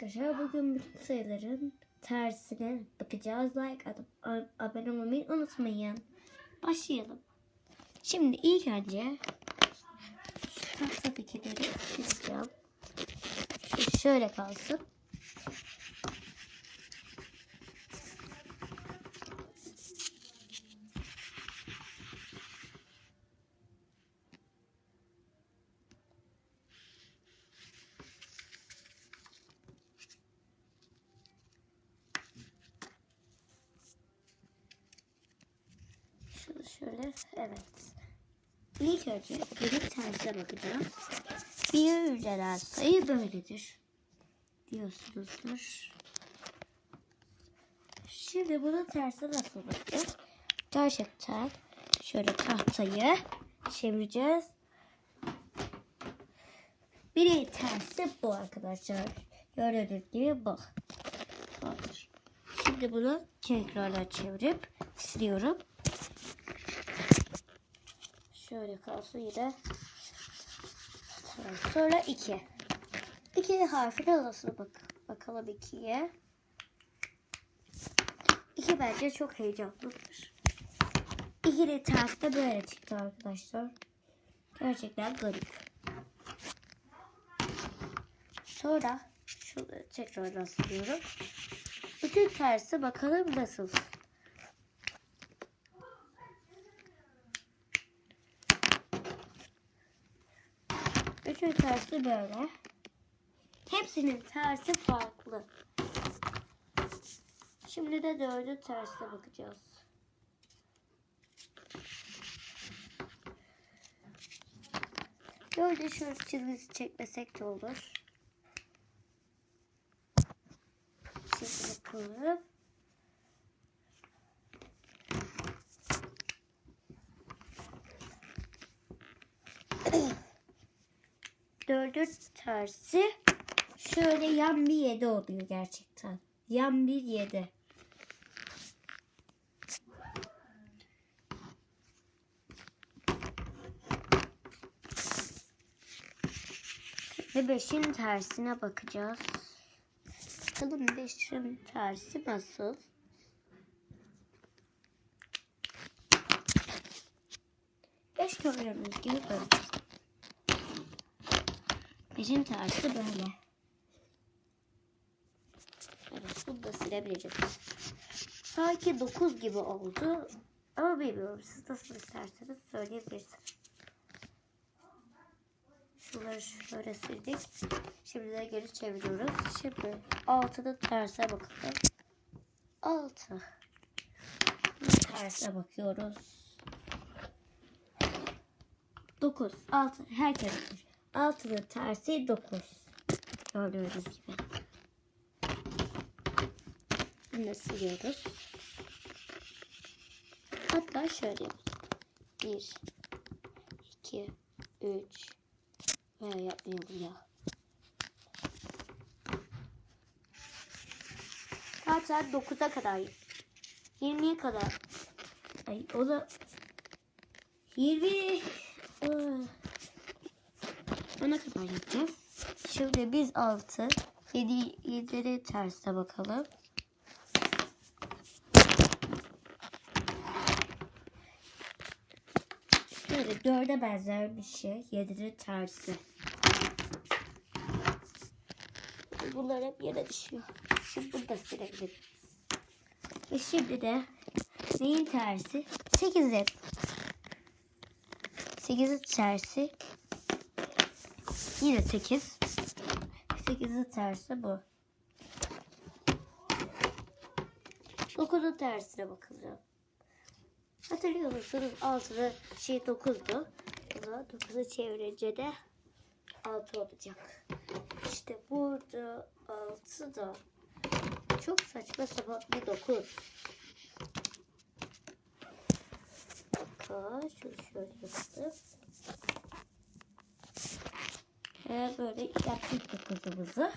arkadaşlar bugün bütün sayıların tersine bakacağız. Like atıp abone olmayı unutmayın. Başlayalım. Şimdi ilk önce şu tahtadekileri çizeceğim. Şu şöyle kalsın. Şunu şöyle evet. İlk önce gelip tersine bakacağız. Bir yücelel sayı böyledir. Diyorsunuzdur. Şimdi bunu terse nasıl bakacağız? Gerçekten şöyle tahtayı çevireceğiz. Biri tersi bu arkadaşlar. Gördüğünüz gibi bu. Şimdi bunu tekrardan çevirip siliyorum. Şöyle kalsın yine. Tamam. Sonra 2. 2 harfine nasıl bak bakalım 2'ye. 2 bence çok heyecanlıdır. 2'nin tersi de böyle çıktı arkadaşlar. Gerçekten garip. Sonra şunu tekrar rastlıyorum. Bütün tersi bakalım nasıl. Üçün tersi böyle. Hepsinin tersi farklı. Şimdi de dördün tersine bakacağız. Dördü şöyle çizgisi çekmesek de olur. Şimdi bakalım. Dördün tersi şöyle yan bir yedi oluyor gerçekten. Yan bir yedi. Ve beşin tersine bakacağız. Bakalım beşin tersi nasıl? Beş gördüğünüz gibi böyle. Beşin tersi böyle. Evet bunu da silebiliriz. Sanki 9 gibi oldu. Ama bilmiyorum siz nasıl isterseniz söyleyebilirsiniz. Şunları şöyle sildik. Şimdi de geri çeviriyoruz. Şimdi 6'nın tersine bakalım. 6. Tersine bakıyoruz. 9. 6. Herkes bilir. 6'nın tersi 9. Gördüğünüz gibi. Bunu siliyoruz. Hatta şöyle. 1 2 3 veya yapmayalım ya. Kaç saat? 9'a kadar. 20'ye kadar. Ay o da 20 ıı, ona kadar yapacağız. Şimdi biz 6 7 7'leri tersine bakalım. Şöyle dörde benzer bir şey. Yedirin tersi. Bunlar hep yere düşüyor. Şimdi bunu da silebiliriz. Ve şimdi de neyin tersi? Sekizin. Sekizin tersi. Yine sekiz. Sekizin tersi bu. Dokuzun tersine bakacağım. Hatırlıyor musunuz? Altıda şey 9'du. O zaman 9'u çevirince de 6 olacak. İşte burada 6 da çok saçma sapan bir 9. Bakın şunu şöyle yapalım. Ve böyle yaptık 9'umuzu.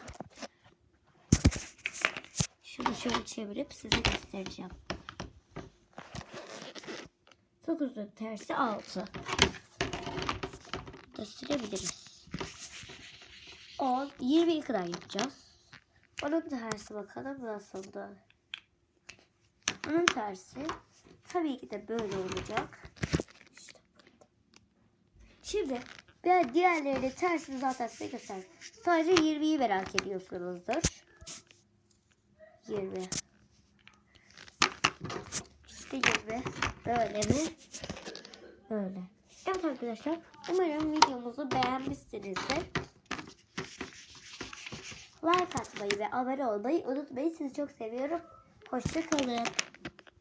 Şunu şöyle çevirip size göstereceğim. 9'un tersi 6. Da silebiliriz. 10, 20'ye kadar yapacağız. Onun tersi bakalım nasıldı. Onun tersi tabii ki de böyle olacak. Şimdi ben diğerlerinin tersini zaten size gösterdim. Sadece 20'yi merak ediyorsunuzdur. 20. İşte 20. Böyle mi? Böyle. Evet arkadaşlar. Umarım videomuzu beğenmişsinizdir. Like atmayı ve abone olmayı unutmayın. Sizi çok seviyorum. Hoşçakalın.